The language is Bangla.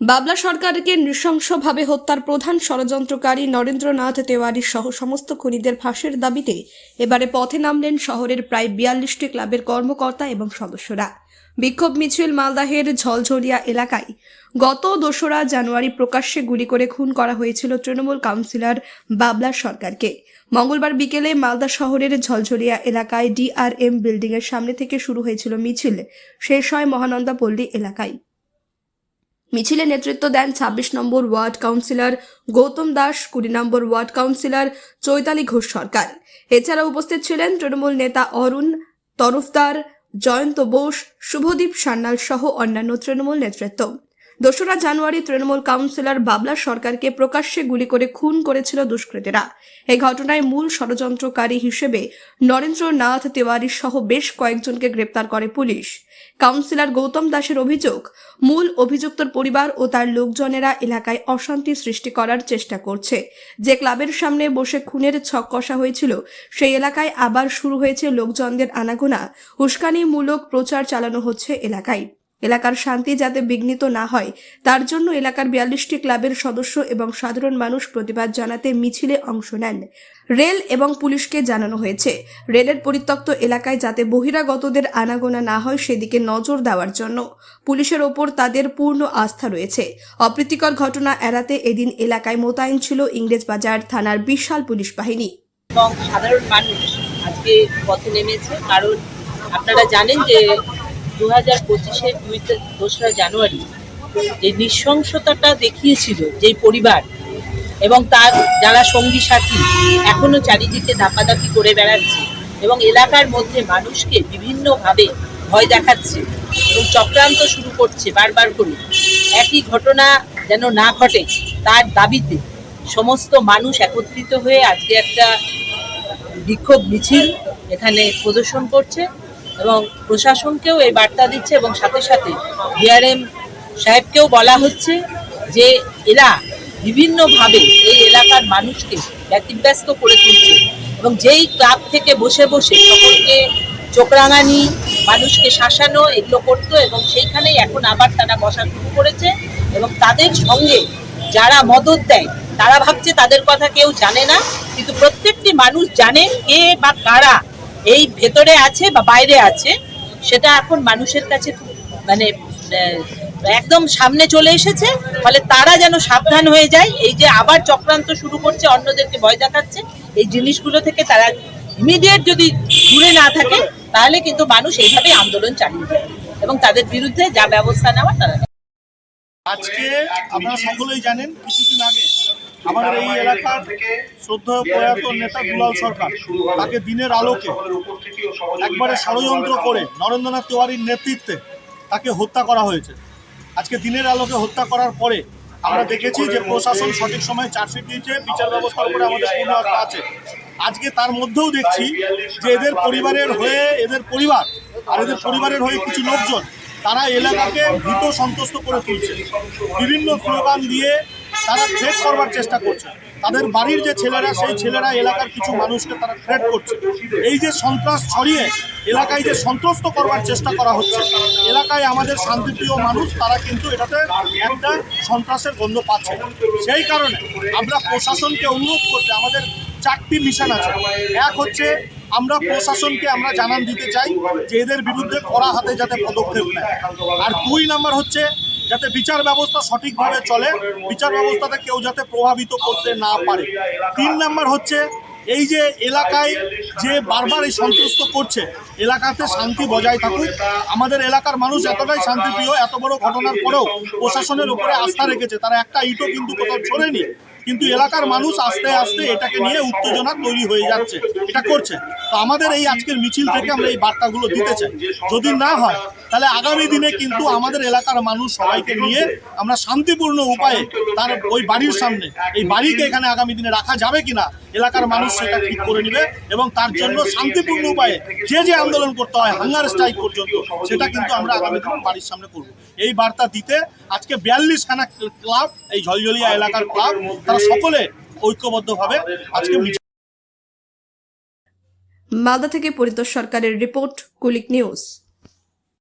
বাবলা সরকারকে নৃশংসভাবে হত্যার প্রধান ষড়যন্ত্রকারী নরেন্দ্রনাথ তেওয়ারি সহ সমস্ত খুনিদের ফাঁসির দাবিতে এবারে পথে নামলেন শহরের প্রায় বিয়াল্লিশটি ক্লাবের কর্মকর্তা এবং সদস্যরা। বিক্ষোভ মিছিল মালদাহের ঝলঝলিয়া এলাকায়। গত দোসরা জানুয়ারি প্রকাশ্যে গুলি করে খুন করা হয়েছিল তৃণমূল কাউন্সিলর বাবলা সরকারকে। মঙ্গলবার বিকেলে মালদা শহরের ঝলঝরিয়া এলাকায় ডিআরএম বিল্ডিংয়ের সামনে থেকে শুরু হয়েছিল মিছিল। শেষ হয় মহানন্দা পল্লী এলাকায়। মিছিলে নেতৃত্ব দেন ছাব্বিশ নম্বর ওয়ার্ড কাউন্সিলর গৌতম দাস, কুড়ি নম্বর ওয়ার্ড কাউন্সিলর চৈতালি ঘোষ সরকার। এছাড়া উপস্থিত ছিলেন তৃণমূল নেতা অরুণ তরফদার, জয়ন্ত বোস, শুভদীপ সান্যাল সহ অন্যান্য তৃণমূল নেতৃত্ব। দোসরা জানুয়ারি তৃণমূল কাউন্সিলর বাবলা সরকারকে প্রকাশ্যে গুলি করে খুন করেছিল দুষ্কৃতীরা। এই ঘটনায় মূল ষড়যন্ত্রকারী হিসেবে নরেন্দ্রনাথ তিওয়ারি সহ বেশ কয়েকজনকে গ্রেপ্তার করে পুলিশ। কাউন্সিলর গৌতম দাসের অভিযোগ, মূল অভিযুক্তর পরিবার ও তার লোকজনেরা এলাকায় অশান্তি সৃষ্টি করার চেষ্টা করছে। যে ক্লাবের সামনে বসে খুনের ছক কষা হয়েছিল, সেই এলাকায় আবার শুরু হয়েছে লোকজনদের আনাগোনা। উস্কানিমূলক প্রচার চালানো হচ্ছে এলাকায়। এলাকার শান্তি যাতে বিঘ্নিত না হয়, তার জন্য এলাকার বিয়াল্লিশটি ক্লাবের সদস্য এবং সাধারণ মানুষ প্রতিবাদ জানাতে মিছিলে অংশ নেন। রেল এবং পুলিশকে জানানো হয়েছে, রেলের পরিত্যক্ত এলাকায় যাতে বহিরাগতদের আনাগোনা না হয় সেদিকে নজর দেওয়ার জন্য। পুলিশের ওপর তাদের পূর্ণ আস্থা রয়েছে। অপ্রীতিকর ঘটনা এড়াতে এদিন এলাকায় মোতায়েন ছিল ইংরেজবাজার থানার বিশাল পুলিশ বাহিনী। এবং সাধারণ মানুষ আজকে পথে নেমেছে, কারণ আপনারা জানেন যে দু হাজার পঁচিশের দুই দোসরা জানুয়ারি যে নৃশংসতাটা দেখিয়েছিল যেই পরিবার এবং তার যারা সঙ্গী সাথী এখনও চারিদিকে দাপাদাপি করে বেড়াচ্ছে এবং এলাকার মধ্যে মানুষকে বিভিন্নভাবে ভয় দেখাচ্ছে এবং চক্রান্ত শুরু করছে বারবার করে। একই ঘটনা যেন না ঘটে, তার দাবিতে সমস্ত মানুষ একত্রিত হয়ে আজকে একটা বিক্ষোভ মিছিল এখানে প্রদর্শন করছে। এবং প্রশাসনকেও এই বার্তা দিচ্ছে এবং সাথে সাথে ডিআরএম সাহেবকেও বলা হচ্ছে যে এরা বিভিন্নভাবে এই এলাকার মানুষকে ব্যতিব্যস্ত করে তুলছে এবং যেই ক্লাব থেকে বসে বসে সকলকে চোখরাঙানি, মানুষকে শাসানো, এগুলো করতো এবং সেইখানেই এখন আবার তারা বসা শুরু করেছে এবং তাদের সঙ্গে যারা মদত দেয়, তারা ভাবছে তাদের কথা কেউ জানে না, কিন্তু প্রত্যেকটি মানুষ জানে কে বা কারা এই ভেতরে আছে বা বাইরে আছে, সেটা এখন মানুষের কাছে মানে একদম সামনে চলে এসেছে। ফলে তারা যেন সাবধান হয়ে যায়। এই যে আবার চক্রান্ত শুরু করছে, অন্যদেরকে ভয় দেখাচ্ছে, এই জিনিসগুলো থেকে তারা ইমিডিয়েট যদি দূরে না থাকে, তাহলে কিন্তু মানুষ এইভাবেই আন্দোলন চালিয়ে যাবে এবং তাদের বিরুদ্ধে যা ব্যবস্থা নেওয়া তারা আজকে আপনারা সকলেই জানেন, কিছুদিন আগে আমাদের এই এলাকার শ্রদ্ধেয় প্রয়াত নেতা দুলাল সরকার, তাকে দিনের আলোকে একবারে ষড়যন্ত্র করে নরেন্দ্রনাথ তিওয়ারির নেতৃত্বে তাকে হত্যা করা হয়েছে। আজকে দিনের আলোকে হত্যা করার পরে আমরা দেখেছি যে প্রশাসন সঠিক সময়ে চার্জশিট দিয়েছে, বিচার ব্যবস্থার উপরে আমাদের পূর্ণ আস্থা আছে। আজকে তার মধ্যেও দেখছি যে এদের পরিবারের হয়ে এদের পরিবার আর এদের পরিবারের হয়ে কিছু লোকজন, তারা এলাকাকে ভীত সন্তুষ্ট করে তুলছে। বিভিন্ন স্লোগান দিয়ে তারা থ্রেট করবার চেষ্টা করছে। তাদের বাড়ির যে ছেলেরা, সেই ছেলেরা এলাকার কিছু মানুষকে তারা থ্রেট করছে। এই যে সন্ত্রাস ছড়িয়ে এলাকায় যে সন্ত্রস্ত করবার চেষ্টা করা হচ্ছে, এলাকায় আমাদের শান্তিপ্রিয় মানুষ, তারা কিন্তু এটাতে একটা সন্ত্রাসের গন্ধ পাচ্ছে সেই কারণে আমরা প্রশাসনকে অনুরোধ করতে, আমাদের চারটি মিশন আছে। এক হচ্ছে, আমরা প্রশাসনকে আমরা জানান দিতে চাই যে এদের বিরুদ্ধে কড়া হাতে যাতে পদক্ষেপ নেয়। আর দুই নাম্বার হচ্ছে যাতে বিচার ব্যবস্থা সঠিকভাবে চলে, বিচার ব্যবস্থাটা কেউ যাতে প্রভাবিত করতে না পারে। তিন নাম্বার হচ্ছে, এই যে এলাকায় যে বারবার এই সন্ত্রস্ত করছে, এলাকাতে শান্তি বজায় থাকুক। আমাদের এলাকার মানুষ এতটাই শান্তিপ্রিয়, এত বড় ঘটনার পরেও প্রশাসনের উপরে আস্থা রেখেছে। তারা একটা ইটও কিন্তু কোথাও ছড়েনি। কিন্তু এলাকার মানুষ আস্তে আস্তে এটাকে নিয়ে উত্তেজনা তৈরি হয়ে যাচ্ছে, এটা করছে। তো আমাদের এই আজকের মিছিল থেকে আমরা এই বার্তাগুলো দিতে চাই। যদি না হয় তাহলে আগামী দিনে কিন্তু আমাদের এলাকার মানুষ সবাইকে নিয়ে আমরা শান্তিপূর্ণ উপায়ে তার ওই বাড়ির সামনে এই বাড়িকে এখানে আগামী দিনে রাখা যাবে কিনা এলাকার মানুষ সেটা ঠিক করে নেবে এবং তার জন্য শান্তিপূর্ণ উপায়ে যে যে আন্দোলন করতে হয় হাঙ্গার স্ট্রাইক পর্যন্ত সেটা কিন্তু আমরা আগামী দিন বাড়ির সামনে করব। এই বার্তা দিতে আজকে বিয়াল্লিশ খানা ক্লাব এই ঝলঝলিয়া এলাকার ক্লাব তারা সকলে ঐক্যবদ্ধভাবে আজকে মিছিল মালদা থেকে পরিতোষ সরকারের রিপোর্ট কুলিক নিউজ।